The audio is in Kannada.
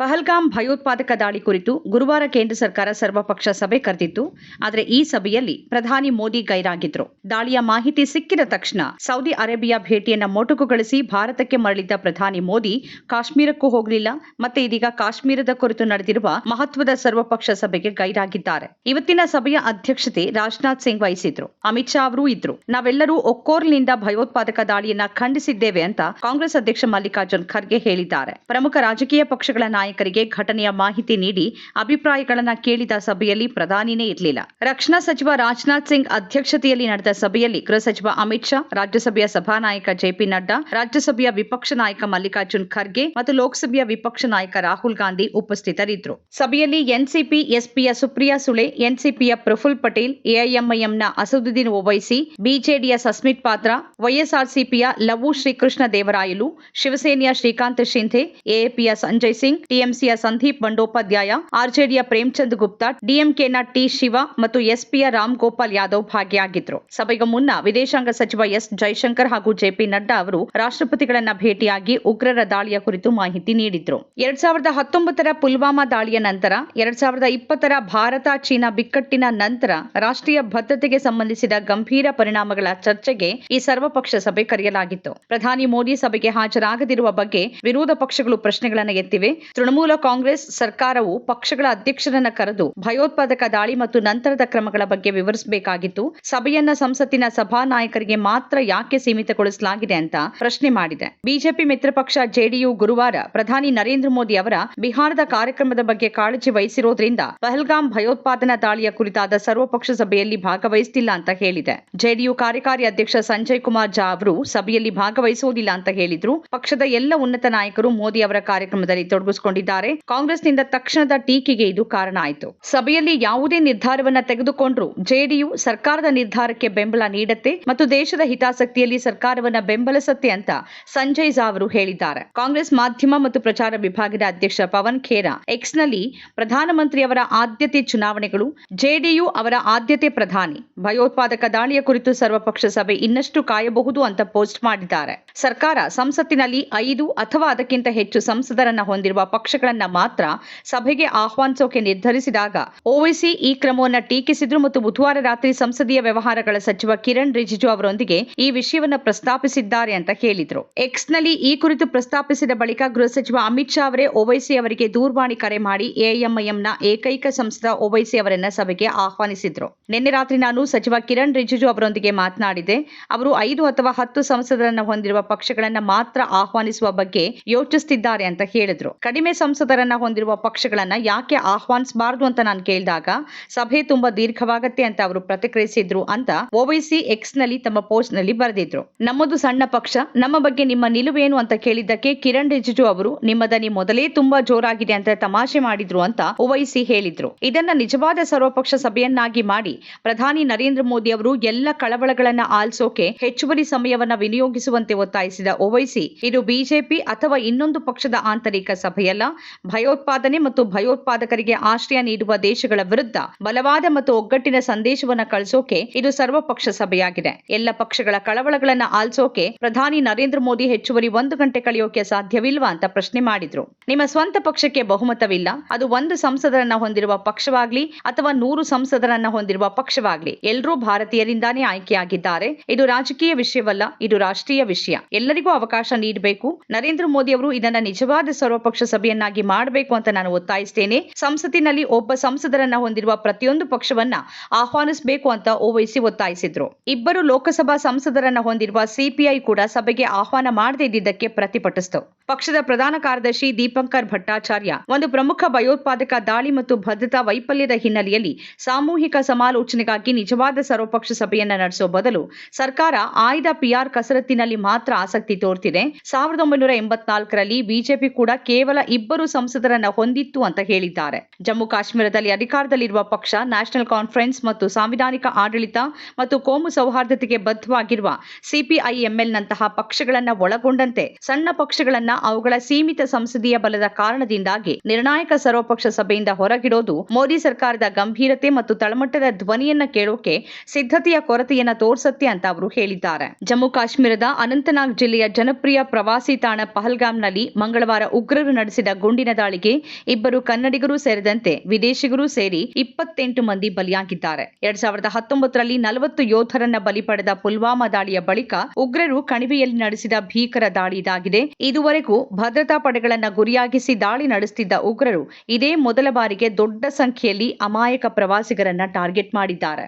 ಪಹಲ್ಗಾಮ್ ಭಯೋತ್ಪಾದಕ ದಾಳಿ ಕುರಿತು ಗುರುವಾರ ಕೇಂದ್ರ ಸರ್ಕಾರ ಸರ್ವಪಕ್ಷ ಸಭೆ ಕರೆದಿತ್ತು. ಆದರೆ ಈ ಸಭೆಯಲ್ಲಿ ಪ್ರಧಾನಿ ಮೋದಿ ಗೈರಾಗಿದ್ರು. ದಾಳಿಯ ಮಾಹಿತಿ ಸಿಕ್ಕಿದ ತಕ್ಷಣ ಸೌದಿ ಅರೇಬಿಯಾ ಭೇಟಿಯನ್ನ ಮೊಟಕುಗೊಳಿಸಿ ಭಾರತಕ್ಕೆ ಮರಳಿದ್ದ ಪ್ರಧಾನಿ ಮೋದಿ ಕಾಶ್ಮೀರಕ್ಕೂ ಹೋಗಲಿಲ್ಲ. ಮತ್ತೆ ಇದೀಗ ಕಾಶ್ಮೀರದ ಕುರಿತು ನಡೆದಿರುವ ಮಹತ್ವದ ಸರ್ವಪಕ್ಷ ಸಭೆಗೆ ಗೈರಾಗಿದ್ದಾರೆ. ಇವತ್ತಿನ ಸಭೆಯ ಅಧ್ಯಕ್ಷತೆ ರಾಜನಾಥ್ ಸಿಂಗ್ ವಹಿಸಿದ್ರು. ಅಮಿತ್ ಶಾ ಅವರೂ ಇದ್ರು. ನಾವೆಲ್ಲರೂ ಒಕ್ಕೋರ್ನಿಂದ ಭಯೋತ್ಪಾದಕ ದಾಳಿಯನ್ನ ಖಂಡಿಸಿದ್ದೇವೆ ಅಂತ ಕಾಂಗ್ರೆಸ್ ಅಧ್ಯಕ್ಷ ಮಲ್ಲಿಕಾರ್ಜುನ್ ಖರ್ಗೆ ಹೇಳಿದ್ದಾರೆ. ಪ್ರಮುಖ ರಾಜಕೀಯ ಪಕ್ಷಗಳ ನಾಯಕರಿಗೆ ಘಟನೆಯ ಮಾಹಿತಿ ನೀಡಿ ಅಭಿಪ್ರಾಯಗಳನ್ನು ಕೇಳಿದ ಸಭೆಯಲ್ಲಿ ಪ್ರಧಾನಿನೇ ಇರಲಿಲ್ಲ. ರಕ್ಷಣಾ ಸಚಿವ ರಾಜನಾಥ್ ಸಿಂಗ್ ಅಧ್ಯಕ್ಷತೆಯಲ್ಲಿ ನಡೆದ ಸಭೆಯಲ್ಲಿ ಗೃಹ ಸಚಿವ ಅಮಿತ್ ಶಾ, ರಾಜ್ಯಸಭೆಯ ಸಭಾನಾಯಕ ಜೆಪಿ ನಡ್ಡಾ, ರಾಜ್ಯಸಭೆಯ ವಿಪಕ್ಷ ನಾಯಕ ಮಲ್ಲಿಕಾರ್ಜುನ್ ಖರ್ಗೆ ಮತ್ತು ಲೋಕಸಭೆಯ ವಿಪಕ್ಷ ನಾಯಕ ರಾಹುಲ್ ಗಾಂಧಿ ಉಪಸ್ಥಿತರಿದ್ದರು. ಸಭೆಯಲ್ಲಿ ಎನ್ಸಿಪಿ, ಎಸ್ಪಿಯ ಸುಪ್ರಿಯಾ ಸುಳೆ, ಎನ್ಸಿಪಿಯ ಪ್ರಫುಲ್ ಪಟೇಲ್, ಎಐಎಂಐಎಂನ ಅಸದುದ್ದೀನ್ ಓವೈಸಿ, ಬಿಜೆಡಿಯ ಸಸ್ಮಿತ್ ಪಾತ್ರ, ವೈಎಸ್ಆರ್ಸಿಪಿಯ ಲವು ಶ್ರೀಕೃಷ್ಣ ದೇವರಾಯಲು, ಶಿವಸೇನೆಯ ಶ್ರೀಕಾಂತ್ ಶಿಂಧೆ, ಎಎಪಿಯ ಸಂಜಯ್ ಸಿಂಗ್ ಟಿಎಂಸಿಯ ಸಂದೀಪ್ ಬಂಡೋಪಾಧ್ಯಾಯ, ಆರ್ಜೆಡಿಯ ಪ್ರೇಮ್ಚಂದ್ ಗುಪ್ತಾ, ಡಿಎಂಕೆನ ಟಿ ಶಿವ ಮತ್ತು ಎಸ್ಪಿಯ ರಾಮ್ ಗೋಪಾಲ್ ಯಾದವ್ ಭಾಗಿಯಾಗಿದ್ರು. ಸಭೆಗೂ ಮುನ್ನ ವಿದೇಶಾಂಗ ಸಚಿವ ಎಸ್ ಜೈಶಂಕರ್ ಹಾಗೂ ಜೆಪಿ ನಡ್ಡಾ ಅವರು ರಾಷ್ಟ್ರಪತಿಗಳನ್ನ ಭೇಟಿಯಾಗಿ ಉಗ್ರರ ದಾಳಿಯ ಕುರಿತು ಮಾಹಿತಿ ನೀಡಿದ್ರು. ಎರಡ್ ಸಾವಿರದ ಹತ್ತೊಂಬತ್ತರ ಪುಲ್ವಾಮಾ ದಾಳಿಯ ನಂತರ, ಎರಡ್ ಸಾವಿರದ ಇಪ್ಪತ್ತರ ಭಾರತ ಚೀನಾ ಬಿಕ್ಕಟ್ಟಿನ ನಂತರ ರಾಷ್ಟ್ರೀಯ ಭದ್ರತೆಗೆ ಸಂಬಂಧಿಸಿದ ಗಂಭೀರ ಪರಿಣಾಮಗಳ ಚರ್ಚೆಗೆ ಈ ಸರ್ವಪಕ್ಷ ಸಭೆ ಕರೆಯಲಾಗಿತ್ತು. ಪ್ರಧಾನಿ ಮೋದಿ ಸಭೆಗೆ ಹಾಜರಾಗದಿರುವ ಬಗ್ಗೆ ವಿರೋಧ ಪಕ್ಷಗಳು ಪ್ರಶ್ನೆಗಳನ್ನು ಎತ್ತಿವೆ. ತೃಣಮೂಲ ಕಾಂಗ್ರೆಸ್ ಸರ್ಕಾರವು ಪಕ್ಷಗಳ ಅಧ್ಯಕ್ಷರನ್ನ ಕರೆದು ಭಯೋತ್ಪಾದಕ ದಾಳಿ ಮತ್ತು ನಂತರದ ಕ್ರಮಗಳ ಬಗ್ಗೆ ವಿವರಿಸಬೇಕಾಗಿತ್ತು. ಸಭೆಯನ್ನ ಸಂಸತ್ತಿನ ಸಭಾ ನಾಯಕರಿಗೆ ಮಾತ್ರ ಯಾಕೆ ಸೀಮಿತಗೊಳಿಸಲಾಗಿದೆ ಅಂತ ಪ್ರಶ್ನೆ ಮಾಡಿದೆ. ಬಿಜೆಪಿ ಮಿತ್ರ ಪಕ್ಷ ಜೆಡಿಯು ಗುರುವಾರ ಪ್ರಧಾನಿ ನರೇಂದ್ರ ಮೋದಿ ಅವರ ಬಿಹಾರದ ಕಾರ್ಯಕ್ರಮದ ಬಗ್ಗೆ ಕಾಳಜಿ ವಹಿಸಿರೋದ್ರಿಂದ ಪಹಲ್ಗಾಮ್ ಭಯೋತ್ಪಾದನಾ ದಾಳಿಯ ಕುರಿತಾದ ಸರ್ವಪಕ್ಷ ಸಭೆಯಲ್ಲಿ ಭಾಗವಹಿಸುತ್ತಿಲ್ಲ ಅಂತ ಹೇಳಿದೆ. ಜೆಡಿಯು ಕಾರ್ಯಕಾರಿ ಅಧ್ಯಕ್ಷ ಸಂಜಯ್ ಕುಮಾರ್ ಝಾ ಅವರು ಸಭೆಯಲ್ಲಿ ಭಾಗವಹಿಸುವುದಿಲ್ಲ ಅಂತ ಹೇಳಿದ್ರು. ಪಕ್ಷದ ಎಲ್ಲ ಉನ್ನತ ನಾಯಕರು ಮೋದಿ ಅವರ ಕಾರ್ಯಕ್ರಮದಲ್ಲಿ ತೊಡಗಿಸಿಕೊಂಡಿದ್ದಾರೆ ಕಾಂಗ್ರೆಸ್ನಿಂದ ತಕ್ಷಣದ ಟೀಕೆಗೆ ಇದು ಕಾರಣ ಆಯಿತು. ಸಭೆಯಲ್ಲಿ ಯಾವುದೇ ನಿರ್ಧಾರವನ್ನ ತೆಗೆದುಕೊಂಡ್ರು ಜೆಡಿಯು ಸರ್ಕಾರದ ನಿರ್ಧಾರಕ್ಕೆ ಬೆಂಬಲ ನೀಡುತ್ತೆ ಮತ್ತು ದೇಶದ ಹಿತಾಸಕ್ತಿಯಲ್ಲಿ ಸರ್ಕಾರವನ್ನ ಬೆಂಬಲಿಸುತ್ತೆ ಅಂತ ಸಂಜಯ್ ಝಾ ಅವರು ಹೇಳಿದ್ದಾರೆ. ಕಾಂಗ್ರೆಸ್ ಮಾಧ್ಯಮ ಮತ್ತು ಪ್ರಚಾರ ವಿಭಾಗದ ಅಧ್ಯಕ್ಷ ಪವನ್ ಖೇರಾ ಎಕ್ಸ್ನಲ್ಲಿ ಪ್ರಧಾನಮಂತ್ರಿಯವರ ಆದ್ಯತೆ ಚುನಾವಣೆಗಳು, ಜೆಡಿಯು ಅವರ ಆದ್ಯತೆ ಪ್ರಧಾನಿ, ಭಯೋತ್ಪಾದಕ ದಾಳಿಯ ಕುರಿತು ಸರ್ವಪಕ್ಷ ಸಭೆ ಇನ್ನಷ್ಟು ಕಾಯಬಹುದು ಅಂತ ಪೋಸ್ಟ್ ಮಾಡಿದ್ದಾರೆ. ಸರ್ಕಾರ ಸಂಸತ್ತಿನಲ್ಲಿ ಐದು ಅಥವಾ ಅದಕ್ಕಿಂತ ಹೆಚ್ಚು ಸಂಸದರನ್ನ ಹೊಂದಿರುವ ಪಕ್ಷಗಳನ್ನ ಮಾತ್ರ ಸಭೆಗೆ ಆಹ್ವಾನಿಸೋಕೆ ನಿರ್ಧರಿಸಿದಾಗ ಓವೈಸಿ ಈ ಕ್ರಮವನ್ನು ಟೀಕಿಸಿದ್ರು ಮತ್ತು ಬುಧವಾರ ರಾತ್ರಿ ಸಂಸದೀಯ ವ್ಯವಹಾರಗಳ ಸಚಿವ ಕಿರಣ್ ರಿಜಿಜು ಅವರೊಂದಿಗೆ ಈ ವಿಷಯವನ್ನ ಪ್ರಸ್ತಾಪಿಸಿದ್ದಾರೆ ಅಂತ ಹೇಳಿದ್ರು. ಎಕ್ಸ್ನಲ್ಲಿ ಈ ಕುರಿತು ಪ್ರಸ್ತಾಪಿಸಿದ ಬಳಿಕ ಗೃಹ ಸಚಿವ ಅಮಿತ್ ಶಾ ಅವರೇ ಓವೈಸಿ ಅವರಿಗೆ ದೂರವಾಣಿ ಕರೆ ಮಾಡಿ ಎಐಎಂಐಎಂನ ಏಕೈಕ ಸಂಸದ ಓವೈಸಿ ಅವರನ್ನ ಸಭೆಗೆ ಆಹ್ವಾನಿಸಿದ್ರು. ನಿನ್ನೆ ರಾತ್ರಿ ನಾನು ಸಚಿವ ಕಿರಣ್ ರಿಜಿಜು ಅವರೊಂದಿಗೆ ಮಾತನಾಡಿದೆ. ಅವರು ಐದು ಅಥವಾ ಹತ್ತು ಸಂಸದರನ್ನ ಹೊಂದಿರುವ ಪಕ್ಷಗಳನ್ನ ಮಾತ್ರ ಆಹ್ವಾನಿಸುವ ಬಗ್ಗೆ ಯೋಚಿಸುತ್ತಿದ್ದಾರೆ ಅಂತ ಹೇಳಿದ್ರು. ಕಡಿಮೆ ಸಂಸದರನ್ನ ಹೊಂದಿರುವ ಪಕ್ಷಗಳನ್ನ ಯಾಕೆ ಆಹ್ವಾನಿಸಬಾರದು ಅಂತ ನಾನು ಕೇಳಿದಾಗ, ಸಭೆ ತುಂಬಾ ದೀರ್ಘವಾಗತ್ತೆ ಅಂತ ಅವರು ಪ್ರತಿಕ್ರಿಯಿಸಿದ್ರು ಅಂತ ಓವೈಸಿ ಎಕ್ಸ್ನಲ್ಲಿ ತಮ್ಮ ಪೋಸ್ಟ್ನಲ್ಲಿ ಬರೆದಿದ್ರು. ನಮ್ಮದು ಸಣ್ಣ ಪಕ್ಷ, ನಮ್ಮ ಬಗ್ಗೆ ನಿಮ್ಮ ನಿಲುವೇನು ಅಂತ ಕೇಳಿದ್ದಕ್ಕೆ ಕಿರಣ್ ರಿಜಿಜು ಅವರು, ನಿಮ್ಮ ದನಿ ಮೊದಲೇ ತುಂಬಾ ಜೋರಾಗಿದೆ ಅಂತ ತಮಾಷೆ ಮಾಡಿದ್ರು ಅಂತ ಓವೈಸಿ ಹೇಳಿದ್ರು. ಇದನ್ನ ನಿಜವಾದ ಸರ್ವಪಕ್ಷ ಸಭೆಯನ್ನಾಗಿ ಮಾಡಿ, ಪ್ರಧಾನಿ ನರೇಂದ್ರ ಮೋದಿ ಅವರು ಎಲ್ಲ ಕಳವಳಗಳನ್ನ ಆಲಿಸೋಕೆ ಹೆಚ್ಚುವರಿ ಸಮಯವನ್ನ ವಿನಿಯೋಗಿಸುವಂತೆ ಒತ್ತಾಯಿಸಿದ ಓವೈಸಿ ಇದು ಬಿಜೆಪಿ ಅಥವಾ ಇನ್ನೊಂದು ಪಕ್ಷದ ಆಂತರಿಕ ಸಭೆಯಲ್ಲ? ಭಯೋತ್ಪಾದನೆ ಮತ್ತು ಭಯೋತ್ಪಾದಕರಿಗೆ ಆಶ್ರಯ ನೀಡುವ ದೇಶಗಳ ವಿರುದ್ಧ ಬಲವಾದ ಮತ್ತು ಒಗ್ಗಟ್ಟಿನ ಸಂದೇಶವನ್ನ ಕಳಿಸೋಕೆ ಇದು ಸರ್ವಪಕ್ಷ ಸಭೆಯಾಗಿದೆ. ಎಲ್ಲ ಪಕ್ಷಗಳ ಕಳವಳಗಳನ್ನು ಆಲಿಸೋಕೆ ಪ್ರಧಾನಿ ನರೇಂದ್ರ ಮೋದಿ ಹೆಚ್ಚುವರಿ ಒಂದು ಗಂಟೆ ಕಳೆಯೋಕೆ ಸಾಧ್ಯವಿಲ್ವಾ ಅಂತ ಪ್ರಶ್ನೆ ಮಾಡಿದ್ರು. ನಿಮ್ಮ ಸ್ವಂತ ಪಕ್ಷಕ್ಕೆ ಬಹುಮತವಿಲ್ಲ. ಅದು ಒಂದು ಸಂಸದರನ್ನ ಹೊಂದಿರುವ ಪಕ್ಷವಾಗ್ಲಿ ಅಥವಾ ನೂರು ಸಂಸದರನ್ನ ಹೊಂದಿರುವ ಪಕ್ಷವಾಗ್ಲಿ ಎಲ್ಲರೂ ಭಾರತೀಯರಿಂದಾನೇ ಆಯ್ಕೆಯಾಗಿದ್ದಾರೆ. ಇದು ರಾಜಕೀಯ ವಿಷಯವಲ್ಲ, ಇದು ರಾಷ್ಟ್ರೀಯ ವಿಷಯ. ಎಲ್ಲರಿಗೂ ಅವಕಾಶ ನೀಡಬೇಕು. ನರೇಂದ್ರ ಮೋದಿ ಅವರು ಇದನ್ನ ನಿಜವಾದ ಸರ್ವಪಕ್ಷ ಸಭೆಯನ್ನಾಗಿ ಮಾಡಬೇಕು ಅಂತ ನಾನು ಒತ್ತಾಯಿಸ್ತೇನೆ. ಸಂಸತ್ತಿನಲ್ಲಿ ಒಬ್ಬ ಸಂಸದರನ್ನ ಹೊಂದಿರುವ ಪ್ರತಿಯೊಂದು ಪಕ್ಷವನ್ನ ಆಹ್ವಾನಿಸಬೇಕು ಅಂತ ಓವೈಸಿ ಒತ್ತಾಯಿಸಿದ್ರು. ಇಬ್ಬರು ಲೋಕಸಭಾ ಸಂಸದರನ್ನ ಹೊಂದಿರುವ ಸಿಪಿಐ ಕೂಡ ಸಭೆಗೆ ಆಹ್ವಾನ ಮಾಡದೇ ಇದ್ದಿದ್ದಕ್ಕೆ ಪ್ರತಿಭಟಿಸಿತು. ಪಕ್ಷದ ಪ್ರಧಾನ ಕಾರ್ಯದರ್ಶಿ ದೀಪಂಕರ್ ಭಟ್ಟಾಚಾರ್ಯ, ಒಂದು ಪ್ರಮುಖ ಭಯೋತ್ಪಾದಕ ದಾಳಿ ಮತ್ತು ಭದ್ರತಾ ವೈಫಲ್ಯದ ಹಿನ್ನೆಲೆಯಲ್ಲಿ ಸಾಮೂಹಿಕ ಸಮಾಲೋಚನೆಗಾಗಿ ನಿಜವಾದ ಸರ್ವಪಕ್ಷ ಸಭೆಯನ್ನ ನಡೆಸುವ ಬದಲು ಸರ್ಕಾರ ಆಯ್ದ ಪಿಆರ್ ಕಸರತ್ತಿನಲ್ಲಿ ಮಾತ್ರ ಆಸಕ್ತಿ ತೋರ್ತಿದೆ. ಸಾವಿರದ ಒಂಬೈನೂರ ಎಂಬತ್ನಾಲ್ಕರಲ್ಲಿ ಬಿಜೆಪಿ ಕೂಡ ಕೇವಲ ಇಬ್ಬರು ಸಂಸದರನ್ನ ಹೊಂದಿತ್ತು ಅಂತ ಹೇಳಿದ್ದಾರೆ. ಜಮ್ಮು ಕಾಶ್ಮೀರದಲ್ಲಿ ಅಧಿಕಾರದಲ್ಲಿರುವ ಪಕ್ಷ, ನ್ಯಾಷನಲ್ ಕಾನ್ಫರೆನ್ಸ್ ಮತ್ತು ಸಾಂವಿಧಾನಿಕ ಆಡಳಿತ ಮತ್ತು ಕೋಮು ಸೌಹಾರ್ದತೆಗೆ ಬದ್ಧವಾಗಿರುವ ಸಿಪಿಐಎಂಎಲ್ನಂತಹ ಪಕ್ಷಗಳನ್ನ ಒಳಗೊಂಡಂತೆ ಸಣ್ಣ ಪಕ್ಷಗಳನ್ನ ಅವುಗಳ ಸೀಮಿತ ಸಂಸದೀಯ ಬಲದ ಕಾರಣದಿಂದಾಗಿ ನಿರ್ಣಾಯಕ ಸರ್ವಪಕ್ಷ ಸಭೆಯಿಂದ ಹೊರಗಿಡೋದು ಮೋದಿ ಸರ್ಕಾರದ ಗಂಭೀರತೆ ಮತ್ತು ತಳಮಟ್ಟದ ಧ್ವನಿಯನ್ನ ಕೇಳೋಕೆ ಸಿದ್ಧತೆಯ ಕೊರತೆಯನ್ನ ತೋರಿಸುತ್ತೆ ಅಂತ ಅವರು ಹೇಳಿದ್ದಾರೆ. ಜಮ್ಮು ಕಾಶ್ಮೀರದ ಅನಂತನಾಗ್ ಜಿಲ್ಲೆಯ ಜನಪ್ರಿಯ ಪ್ರವಾಸಿ ತಾಣ ಪಹಲ್ಗಾಮ್ನಲ್ಲಿ ಮಂಗಳವಾರ ಉಗ್ರರು ನಡೆಸಿದ ನಡೆಸಿದ ಗುಂಡಿನ ದಾಳಿಗೆ ಇಬ್ಬರು ಕನ್ನಡಿಗರು ಸೇರಿದಂತೆ ವಿದೇಶಿಗರು ಸೇರಿ ಇಪ್ಪತ್ತೆಂಟು ಮಂದಿ ಬಲಿಯಾಗಿದ್ದಾರೆ. ಎರಡ್ ಸಾವಿರದ ಹತ್ತೊಂಬತ್ತರಲ್ಲಿ ನಲವತ್ತು ಯೋಧರನ್ನ ಬಲಿ ಪಡೆದ ಪುಲ್ವಾಮಾ ದಾಳಿಯ ಬಳಿಕ ಉಗ್ರರು ಕಣಿವೆಯಲ್ಲಿ ನಡೆಸಿದ ಭೀಕರ ದಾಳಿ ಇದಾಗಿದೆ. ಇದುವರೆಗೂ ಭದ್ರತಾ ಪಡೆಗಳನ್ನ ಗುರಿಯಾಗಿಸಿ ದಾಳಿ ನಡೆಸುತ್ತಿದ್ದ ಉಗ್ರರು ಇದೇ ಮೊದಲ ಬಾರಿಗೆ ದೊಡ್ಡ ಸಂಖ್ಯೆಯಲ್ಲಿ ಅಮಾಯಕ ಪ್ರವಾಸಿಗರನ್ನ ಟಾರ್ಗೆಟ್ ಮಾಡಿದ್ದಾರೆ.